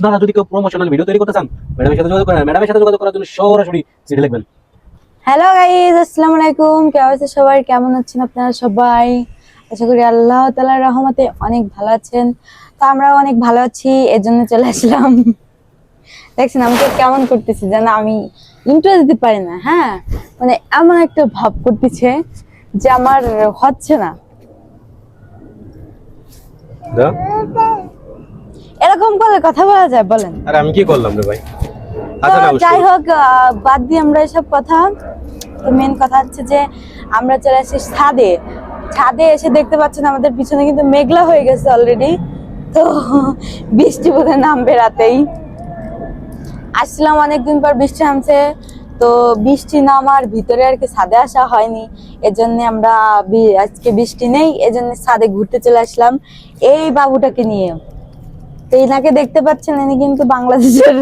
আপনারা যদি কেউ প্রমোশনাল ভিডিও তৈরি করতে চান ম্যাডামের সাথে যোগাযোগ করেন। ম্যাডামের সাথে যোগাযোগ করার জন্য সরাসরি সিটি লিখবেন হ্যালো গাইজ আসসালামু আলাইকুম। কেমন আছে সবাই? কেমন আছেন আপনারা সবাই? আশা করি আল্লাহ তালার রহমতে অনেক ভালো আছেন। তো আমরাও অনেক ভালো আছি এর জন্য চলে আসলাম। দেখছেন আমাকে কেমন করতেছি যেন আমি ইন্টার দিতে পারি না হ্যাঁ? মানে এমন একটা ভাব করতেছে যে আমার হচ্ছে না। এরকম করলে কথা বলা যায় বলেন। আরে আমি কি করলাম রে ভাই? আচ্ছা না যাই হোক বাদ দিয়ে আমরা এসব কথা। তো মেন কথা হচ্ছে যে আমরা চলে আসি ছাদে। ছাদে এসে দেখতে পাচ্ছেন আমাদের পিছনে কিন্তু মেঘলা হয়ে গেছে অলরেডি তো বৃষ্টি বোধহয় নামবে রাতেই। আসছিলাম অনেকদিন পর বৃষ্টি নামছে। তো বৃষ্টি নামার ভিতরে আর কি ছাদে আসা হয়নি। এজন্য আমরা আজকে বৃষ্টি নেই এজন্য ছাদে ঘুরতে চলে আসলাম। এই বাবুটাকে নিয়ে। তো এনাকে দেখতে পাচ্ছেন ইনি কিন্তু বাংলাদেশের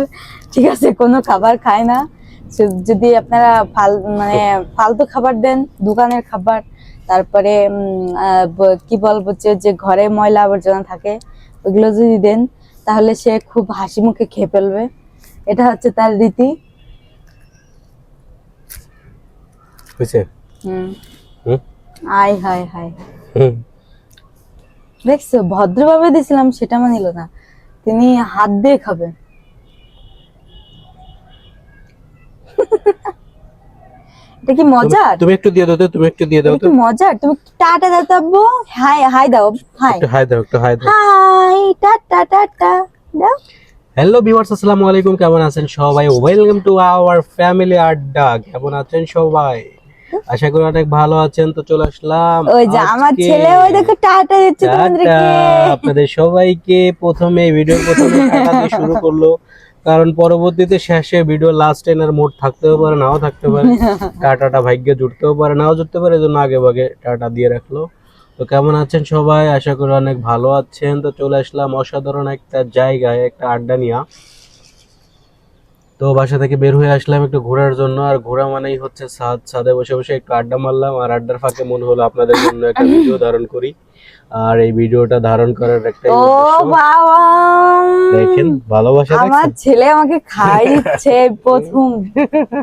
ঠিক আছে কোনো খাবার খায় না। যদি আপনারা ফাল মানে ফালতু খাবার দেন দোকানের খাবার তারপরে কি বলব যে ঘরে ময়লা আবর্জনা থাকে ওগুলো যদি দেন তাহলে সে খুব হাসি মুখে খেয়ে ফেলবে। এটা হচ্ছে তার রীতি। হয়েছে? আয় হায় হায়। দেখছ ভদ্রভাবে দিছিলাম সেটা মানিল না। তিনি হাত দিয়ে খাবে এটা কি মজার? তুমি একটু দিয়ে দাও তো তুমি একটু দিয়ে দাও তো। মজার? তুমি টাটা দাও তো আব্বু। হাই হাই দাও হাই। একটু হাই দাও একটু হাই দাও। হাই টাটা টাটা দাও। হ্যালো ভিউয়ার্স আসসালামু আলাইকুম কেমন আছেন সবাই? ওয়েলকাম টু আওয়ার ফ্যামিলি আড্ডা। কেমন আছেন সবাই? আশা করি অনেক ভালো আছেন তো চলে আসলাম ওই যে আমার ছেলে ওই দেখো টাটা দিচ্ছে তোমাদেরকে। আপনাদের সবাইকে প্রথমে ভিডিও প্রথমে টাটা দিয়ে শুরু করল। কারণ পরবর্তীতে শেষে ভিডিও লাস্ট এনার মোড থাকতেও পারে নাও থাকতে পারে। টাটাটা ভাগ্যে জুটতেও পারে নাও জুড়তে পারে এজন্য আগে ভাগে টাটা দিয়ে রাখল। তো কেমন আছেন সবাই? আশা করি অনেক ভালো আছেন। তো চলে আসলাম অসাধারণ একটা জায়গায় একটা আড্ডা নিয়া। তো বাসা থেকে বের হয়ে আসলাম একটু ঘোরার জন্য আর ঘোরা মানেই হচ্ছে ছাদ ছাদে বসে বসে একটু আড্ডা মারলাম আর আড্ডার ফাঁকে মনে হলো আপনাদের জন্য একটা ভিডিও ধারণ করি। আর এই ভিডিওটা ধারণ করার একটা ও বাবা! দেখেন ভালোবাসা আমার ছেলে আমাকে খাই দিচ্ছে প্রথম।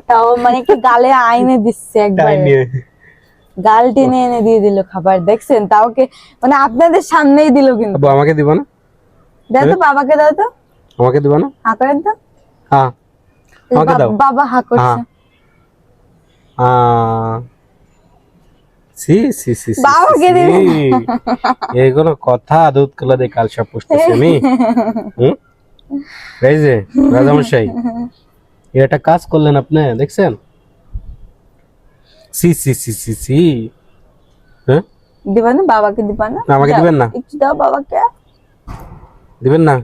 তাও মানে কি গালে আইনে দিচ্ছে একবার। গাল টেনে এনে দিয়ে দিল খাবার দেখছেন? তাও কে মানে আপনাদের সামনেই দিল কিন্তু। আমাকে দিব না? দাও তো বাবাকে দাও তো। আমাকে দিব না? হা করেন তো। হ্যাঁ। আমাকে দাও। বাবা হা করছে। হ্যাঁ। আহ, সি সি সি বাবাকে দিবে সি। এগুলো কথা দুধ কলা দিয়ে কাল সব পুষতেছি আমি। হুম? এই যে রাজামশাই একটা কাজ করলেন আপনি দেখছেন? সি সি সি সি সি। হ্যাঁ? দিবা না বাবাকে দিবা না? না, আমাকে দিবেন না। একটু দাও বাবাকে। দিবেন না?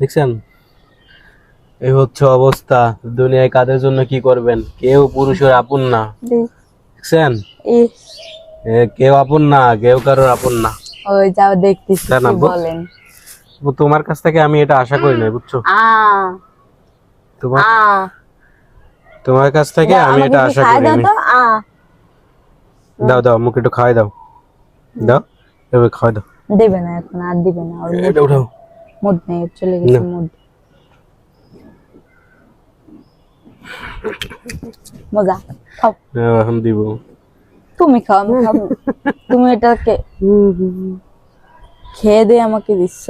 দেখছেন? এই হচ্ছে অবস্থা। দুনিয়ায় কাদের জন্য কি করবেন? কেউ পুরুষের আপন না। দেখছেন? কেউ আপন না কেউ কারোর আপন না। ওই যাও দেখতেছি বলেন। তোমার কাছ থেকে আমি এটা আশা করি না বুঝছ? তোমার তোমার কাছ থেকে আমি এটা আশা করি আ। দাও দাও মুখে একটু খাওয়াই দাও। দাও এভাবে খাওয়াই দাও। দেবে না এখন আর দিবে না এটা উঠাও মুড নেই চলে গেছে মুড। মজা খাও। হ্যাঁ, এখন দিব তুমি খাও আমি খাব। তুমি এটাকে খেয়ে দিয়ে আমাকে দিচ্ছ?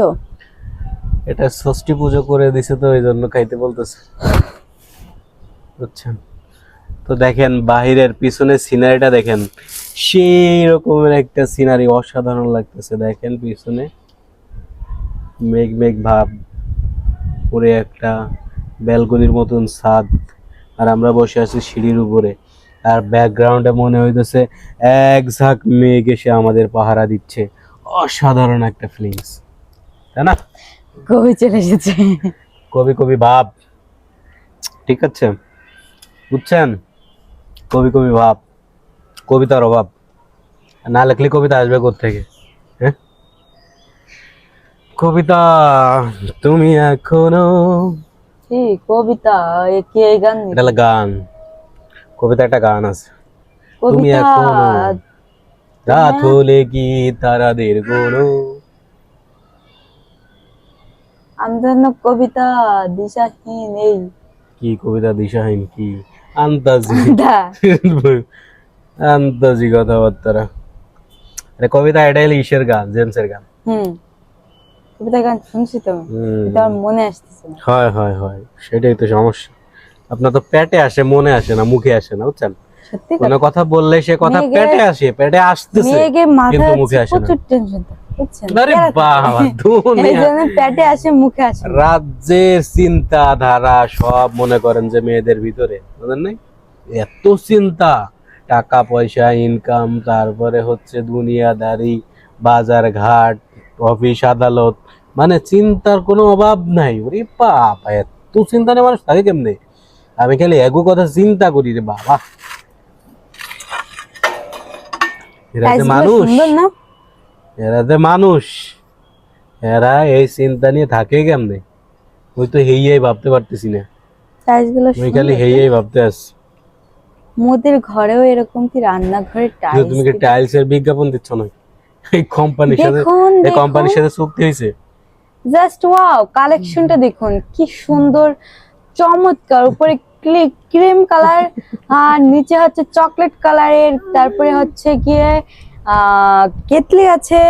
এটা ষষ্ঠী পুজো করে দিছে তো এই জন্য খাইতে বলতেছে। বুঝছেন? তো দেখেন বাহিরের পিছনে সিনারিটা দেখেন। সেই রকমের একটা সিনারি অসাধারণ লাগতেছে। দেখেন পিছনে মেঘ মেঘ ভাব উপরে একটা ব্যালকনির মতন ছাদ আর আমরা বসে আছি সিঁড়ির উপরে। আর ব্যাকগ্রাউন্ডে মনে হইতেছে এক ঝাঁক মেঘ এসে আমাদের পাহারা দিচ্ছে। অসাধারণ একটা ফিলিংস তাই না? কবি চলে এসেছে। কবি কবি ভাব। ঠিক আছে। বুঝছেন? কবি কবি ভাব। কবিতার অভাব। না লিখলে কবিতা আসবে থেকে হ্যাঁ? কবিতা তুমি এখনও কি কবিতা এ কি এই গান? এটা গান। কবিতা একটা গান আছে। তুমি এখনও রাত হলে কি তারাদের গোনো? আমাদের কবিতা দিশাহীন এই। কি কবিতা দিশাহীন কি আন্তাজি আন্তাজি কথাবার্তা। আরে কবিতা এটাই ঈশের গান জেমসের গান। হুম। কবিতা গান শুনছি তো আমার মনে আসতেছে হয় হয় হয়। সেটাই তো সমস্যা। আপনার তো পেটে আসে মনে আসে না মুখে আসে না বুঝছেন? কোনো কথা। বললে সে কথা পেটে আসে পেটে আসতেছে কিন্তু মুখে আসে না। টেনশন। রাজ্যের চিন্তা ধারা সব মনে করেন যে মেয়েদের ভিতরে বুঝলেন নাই? এত চিন্তা টাকা পয়সা ইনকাম তারপরে হচ্ছে দুনিয়াদারি বাজার ঘাট অফিস আদালত মানে চিন্তার কোনো অভাব নাই। ওরে বাবা এত চিন্তা নেই মানুষ থাকে কেমনে? আমি খালি এগো কথা চিন্তা করি রে বাবা। এরা যে মানুষ এরা যে মানুষ এরা এই চিন্তা নিয়ে থাকে কেমনে? ওই তো হেইয়াই ভাবতে পারতেছি না। ওই খালি হেইয়াই ভাবতে আস মোদের ঘরেও এরকম কি রান্নাঘরের টাইলস তুমি কি টাইলস এর বিজ্ঞাপন দিচ্ছ না এই কোম্পানির সাথে এই কোম্পানির সাথে চুক্তি হয়েছে। জাস্ট ওয়াও কালেকশনটা দেখুন কি সুন্দর চমৎকার। উপরে ক্রিম কালার আর নিচে হচ্ছে চকলেট কালারের তারপরে হচ্ছে গিয়ে কেতলি আছে।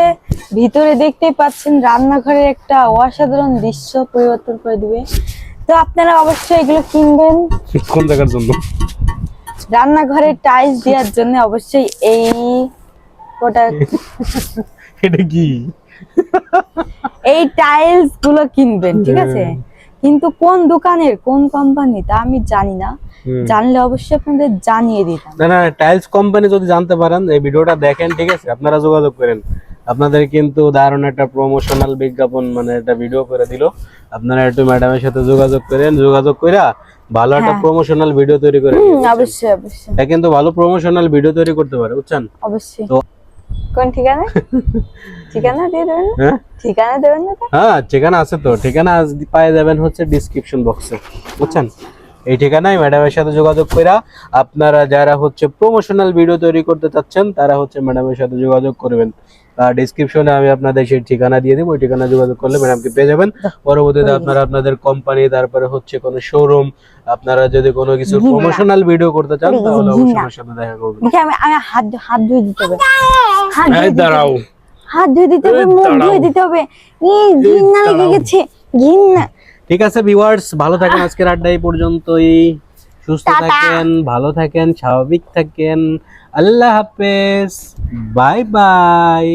ভিতরে দেখতেই পাচ্ছেন রান্নাঘরের একটা অসাধারণ দৃশ্য পরিবর্তন করে দিবে। তো আপনারা অবশ্যই এগুলো কিনবেন। কোন জায়গার জন্য? রান্নাঘরের টাইলস দেওয়ার জন্য অবশ্যই এই ওটা এটা কি? এই টাইলসগুলো কিনবেন ঠিক আছে? কিন্তু কোন দোকানের কোন কোম্পানি তা আমি জানি না। জানলে অবশ্যই আপনাদের জানিয়ে দিতাম। না না টাইলস কোম্পানি যদি জানতে পারেন এই ভিডিওটা দেখেন ঠিক আছে? আপনারা যোগাযোগ করেন। আপনাদের কিন্তু দারুণ একটা প্রমোশনাল বিজ্ঞাপন মানে একটা ভিডিও করে দিল। আপনারা একটু ম্যাডামের সাথে যোগাযোগ করেন। যোগাযোগ কইরা ভালো একটা হ্যাঁ। প্রমোশনাল ভিডিও তৈরি করে? অবশ্যই অবশ্যই। কিন্তু ভালো প্রমোশনাল ভিডিও তৈরি করতে পারে বুঝছেন? অবশ্যই। তো- কোন ঠিকানা? ঠিকানা দিয়ে দেবেন হ্যাঁ? ঠিকানা দেবেন না হ্যাঁ ঠিকানা আছে তো। ঠিকানা পায়ে যাবেন হচ্ছে ডিসক্রিপশন বক্সে বুঝছেন? এই ঠিকানায় ম্যাডামের সাথে যোগাযোগ করে আপনারা যারা হচ্ছে প্রমোশনাল ভিডিও তৈরি করতে চাচ্ছেন তারা হচ্ছে ম্যাডামের সাথে যোগাযোগ করবেন। ডিসক্রিপশনে আমি আপনাদের সেই ঠিকানা দিয়ে দিব ওই ঠিকানা যোগাযোগ করলে ম্যাডামকে পেয়ে যাবেন। পরবর্তীতে আপনারা আপনাদের কোম্পানি তারপরে হচ্ছে কোনো শোরুম আপনারা যদি কোনো কিছু প্রমোশনাল ভিডিও করতে চান তাহলে অবশ্যই আমার সাথে দেখা করবেন। দেখি আমি আমি হাত হাত ধুয়ে দিতে হবে। হাত ধুয়ে দিতে দাঁড়াও। হবে। হাত ধুয়ে দিতে হবে মুখ। ধুয়ে দিতে হবে। এই ঘিন্না লেগে। গেছে ঘিন্না। ঠিক আছে ভিউয়ার্স ভালো থাকেন। আজকের আড্ডা এই পর্যন্তই। সুস্থ থাকেন ভালো থাকেন স্বাভাবিক থাকেন। আল্লাহ হাফেজ। Bye bye.